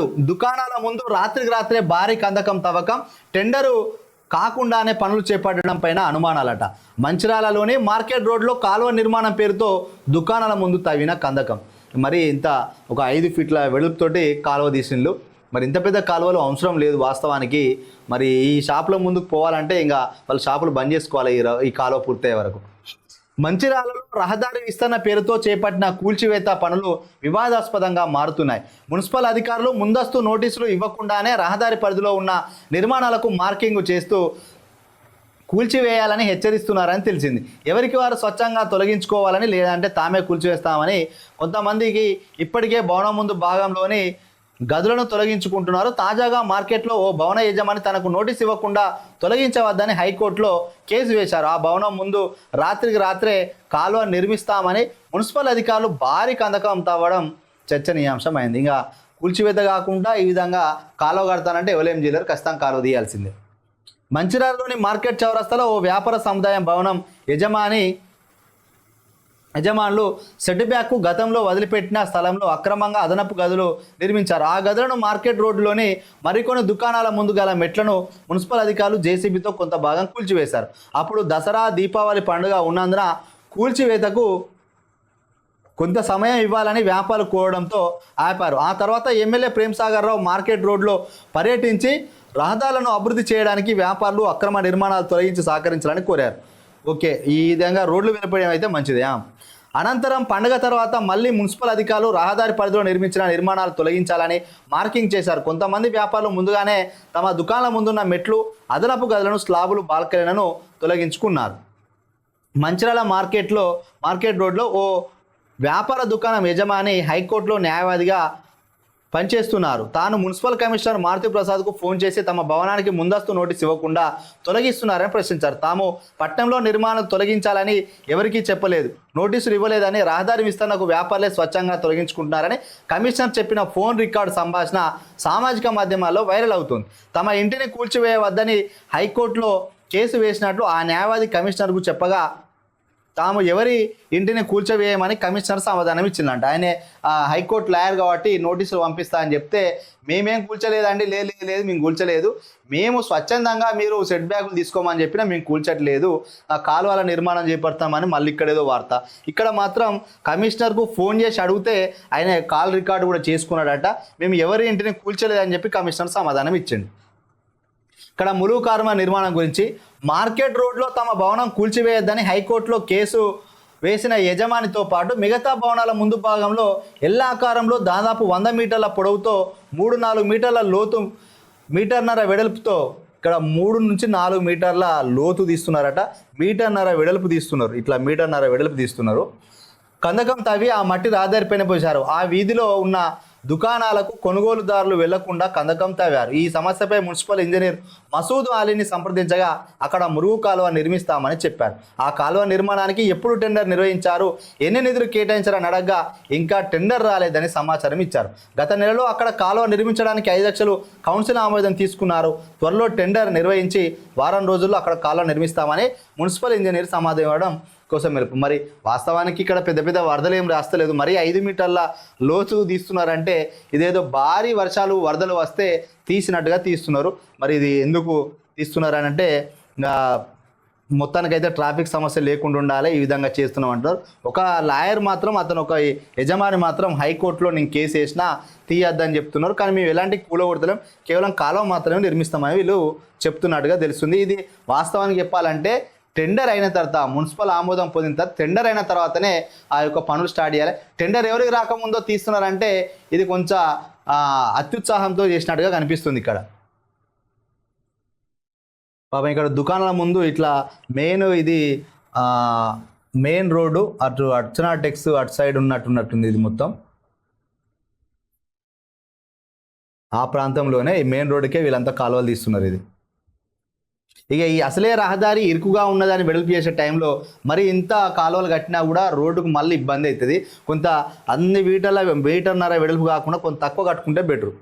కాదు దుకాణాల ముందు రాత్రికి రాత్రే భారీ కందకం తవ్వకం టెండరు కాకుండానే పనులు చేపట్టడం పైన అనుమానాలట. మంచిరాలలోని మార్కెట్ రోడ్లో కాలువ నిర్మాణం పేరుతో దుకాణాల ముందు తవ్విన కందకం. మరి ఇంత ఒక ఐదు ఫీట్ల వెలుపుతోటి కాలువ తీసిండ్లు. మరి ఇంత పెద్ద కాలువలు అవసరం లేదు వాస్తవానికి. మరి ఈ షాపుల ముందుకు పోవాలంటే ఇంకా వాళ్ళు షాపులు బంద్ చేసుకోవాలి ఈ కాలువ పూర్తయ్యే వరకు. మంచిరాలలో రహదారి విస్తరణ పేరుతో చేపట్టిన కూల్చివేత పనులు వివాదాస్పదంగా మారుతున్నాయి. మున్సిపల్ అధికారులు ముందస్తు నోటీసులు ఇవ్వకుండానే రహదారి పరిధిలో ఉన్న నిర్మాణాలకు మార్కింగ్ చేస్తూ కూల్చివేయాలని హెచ్చరిస్తున్నారని తెలిసింది. ఎవరికి వారు స్వచ్ఛంగా తొలగించుకోవాలని లేదంటే తామే కూల్చివేస్తామని కొంతమందికి ఇప్పటికే భవనం ముందు భాగంలోని గదులను తొలగించుకుంటున్నారు. తాజాగా మార్కెట్లో ఓ భవన యజమాని తనకు నోటీస్ ఇవ్వకుండా తొలగించవద్దని హైకోర్టులో కేసు వేశారు. ఆ భవనం ముందు రాత్రికి రాత్రే కాలువ నిర్మిస్తామని మున్సిపల్ అధికారులు భారీ కందకం తవ్వడం చర్చనీయాంశమైంది. ఇంకా కూల్చివేత కాకుండా ఈ విధంగా కాలువ కడతానంటే ఎవలేం చేయలేరు ఖచ్చితంగా కాలువ తీయాల్సిందే. మంచిర్యాలలోని మార్కెట్ చౌరస్తాలో ఓ వ్యాపార సముదాయం భవనం యజమాని యజమానులు సెట్ బ్యాక్ గతంలో వదిలిపెట్టిన స్థలంలో అక్రమంగా అదనపు గదులు నిర్మించారు. ఆ గదులను మార్కెట్ రోడ్డులోని మరికొన్ని దుకాణాల ముందు గల మెట్లను మున్సిపల్ అధికారులు జేసీబీతో కొంత భాగం కూల్చివేశారు. అప్పుడు దసరా దీపావళి పండుగ ఉన్నందున కూల్చివేతకు కొంత సమయం ఇవ్వాలని వ్యాపారులు కోరడంతో ఆపారు. ఆ తర్వాత ఎమ్మెల్యే ప్రేమ్సాగర్ రావు మార్కెట్ రోడ్లో పర్యటించి రహదారులను అభివృద్ధి చేయడానికి వ్యాపారులు అక్రమ నిర్మాణాలు తొలగించి సహకరించాలని కోరారు. ఓకే ఈ విధంగా రోడ్లు వినపడడం అయితే మంచిదే అనంతరం పండగ తర్వాత మళ్ళీ మున్సిపల్ అధికారులు రహదారి పరిధిలో నిర్మించిన నిర్మాణాలు తొలగించాలని మార్కింగ్ చేశారు. కొంతమంది వ్యాపారులు ముందుగానే తమ దుకాణాల ముందున్న మెట్లు అదనపు గదులను స్లాబులు బాల్కనీలను తొలగించుకున్నారు. మంచిర్యాల మార్కెట్లో మార్కెట్ రోడ్లో ఓ వ్యాపార దుకాణం యజమాని హైకోర్టులో న్యాయవాదిగా పనిచేస్తున్నారు. తాను మున్సిపల్ కమిషనర్ మారుతి ప్రసాద్కు ఫోన్ చేసి తమ భవనానికి ముందస్తు నోటీస్ ఇవ్వకుండా తొలగిస్తున్నారని ప్రశ్నించారు. తాము పట్టణంలో నిర్మాణం తొలగించాలని ఎవరికీ చెప్పలేదు. నోటీసులు ఇవ్వలేదని రహదారి విస్తరణకు వ్యాపారులే స్వచ్ఛంగా తొలగించుకుంటున్నారని కమిషనర్ చెప్పిన ఫోన్ రికార్డు సంభాషణ సామాజిక మాధ్యమాల్లో వైరల్ అవుతుంది. తమ ఇంటిని కూల్చివేయవద్దని హైకోర్టులో కేసు వేసినట్లు ఆ న్యాయవాది కమిషనర్కు చెప్పగా తాము ఎవరి ఇంటిని కూల్చవేయమని కమిషనర్ సమాధానం ఇచ్చిందంట. ఆయన ఆ, హైకోర్టు లాయర్ కాబట్టి నోటీసులు పంపిస్తా అని చెప్తే మేమేం కూల్చలేదండి? లేదు లేదు లేదు మేము కూల్చలేదు. మేము స్వచ్ఛందంగా మీరు సెట్ బ్యాగులు తీసుకోమని చెప్పినా మేము కూల్చట్లేదు. ఆ కాలువల నిర్మాణం చేపడతామని మళ్ళీ ఇక్కడేదో వార్త. ఇక్కడ మాత్రం కమిషనర్కు ఫోన్ చేసి అడిగితే ఆయన కాల్ రికార్డు కూడా చేసుకున్నాడట. మేము ఎవరి ఇంటిని కూల్చలేదని చెప్పి కమిషనర్ సమాధానం ఇచ్చిండు. ఇక్కడ ములుగు కార్మ నిర్మాణం గురించి. మార్కెట్ రోడ్లో తమ భవనం కూల్చివేయొద్దని హైకోర్టులో కేసు వేసిన యజమానితో పాటు మిగతా భవనాల ముందు భాగంలో ఎల్లాకారంలో దాదాపు వంద మీటర్ల పొడవుతో మూడు నాలుగు మీటర్ల లోతు మీటర్న్నర వెడల్పుతో ఇక్కడ మూడు నుంచి నాలుగు మీటర్ల లోతు తీస్తున్నారట. మీటర్న్నర వెడల్పు తీస్తున్నారు. ఇట్లా మీటర్న్నర వెడల్పు తీస్తున్నారు. కందకం తవ్వి ఆ మట్టి రహదారిపైన పోశారు. ఆ వీధిలో ఉన్న దుకాణాలకు కొనుగోలుదారులు వెళ్ళకుండా కందకం తవ్వారు. ఈ సమస్యపై మున్సిపల్ ఇంజనీర్ మసూద్ అలీని సంప్రదించగా అక్కడ మురుగు కాలువ నిర్మిస్తామని చెప్పారు. ఆ కాలువ నిర్మాణానికి ఎప్పుడు టెండర్ నిర్వహించారు? ఎన్ని నిధులు కేటాయించారని అడగగా ఇంకా టెండర్ రాలేదని సమాచారం ఇచ్చారు. గత నెలలో అక్కడ కాలువ నిర్మించడానికి ఐదు లక్షలు కౌన్సిల్ ఆమోదం తీసుకున్నారు. త్వరలో టెండర్ నిర్వహించి వారం రోజుల్లో అక్కడ కాలువ నిర్మిస్తామని మున్సిపల్ ఇంజనీర్ సమాధానం ఇవ్వడం కోసం మెరుపు. మరి వాస్తవానికి ఇక్కడ పెద్ద పెద్ద వరదలు ఏం రాస్తలేదు. మరి ఐదు మీటర్ల లోతు తీస్తున్నారంటే ఇదేదో భారీ వర్షాలు వరదలు వస్తే తీసినట్టుగా తీస్తున్నారు. మరి ఇది ఎందుకు తీస్తున్నారు అని అంటే మొత్తానికైతే ట్రాఫిక్ సమస్య లేకుండా ఉండాలి ఈ విధంగా చేస్తున్నాం అంటారు ఒక లాయర్ మాత్రం అతను ఒక యజమాని మాత్రం హైకోర్టులో నేను కేసు వేసినా తీయద్దని చెప్తున్నారు. కానీ మేము ఎలాంటి కూలగొడతలేం కేవలం కాలువ మాత్రమే నిర్మిస్తామని వీళ్ళు చెప్తున్నట్టుగా తెలుస్తుంది. ఇది వాస్తవానికి చెప్పాలంటే టెండర్ అయిన తర్వాత మున్సిపల్ ఆమోదం పొందిన తర్వాత టెండర్ అయిన తర్వాతనే ఆ యొక్క పనులు స్టార్ట్ చేయాలి. టెండర్ ఎవరికి రాకముందో తీస్తున్నారంటే ఇది కొంచెం అత్యుత్సాహంతో చేసినట్టుగా కనిపిస్తుంది ఇక్కడ. పాపం ఇక్కడ దుకాణాల ముందు ఇట్లా మెయిన్ ఇది మెయిన్ రోడ్డు అటు అర్చనా టెక్స్ అటు సైడ్ ఉన్నట్టున్నట్టుంది ఇది మొత్తం. ఆ ప్రాంతంలోనే ఈ మెయిన్ రోడ్డుకే వీళ్ళంతా కాలువలు తీస్తున్నారు ఇది. ఇక ఈ అసలే రహదారి ఇరుకుగా ఉన్నదాన్ని వెడల్పు చేసే టైంలో మరి ఇంత కాలువలు కట్టినా కూడా రోడ్డుకు మళ్ళీ ఇబ్బంది అవుతుంది. కొంత అన్ని వీటల వీటన్నర వెడల్పు కాకుండా కొంత తక్కువ కట్టుకుంటే బెటర్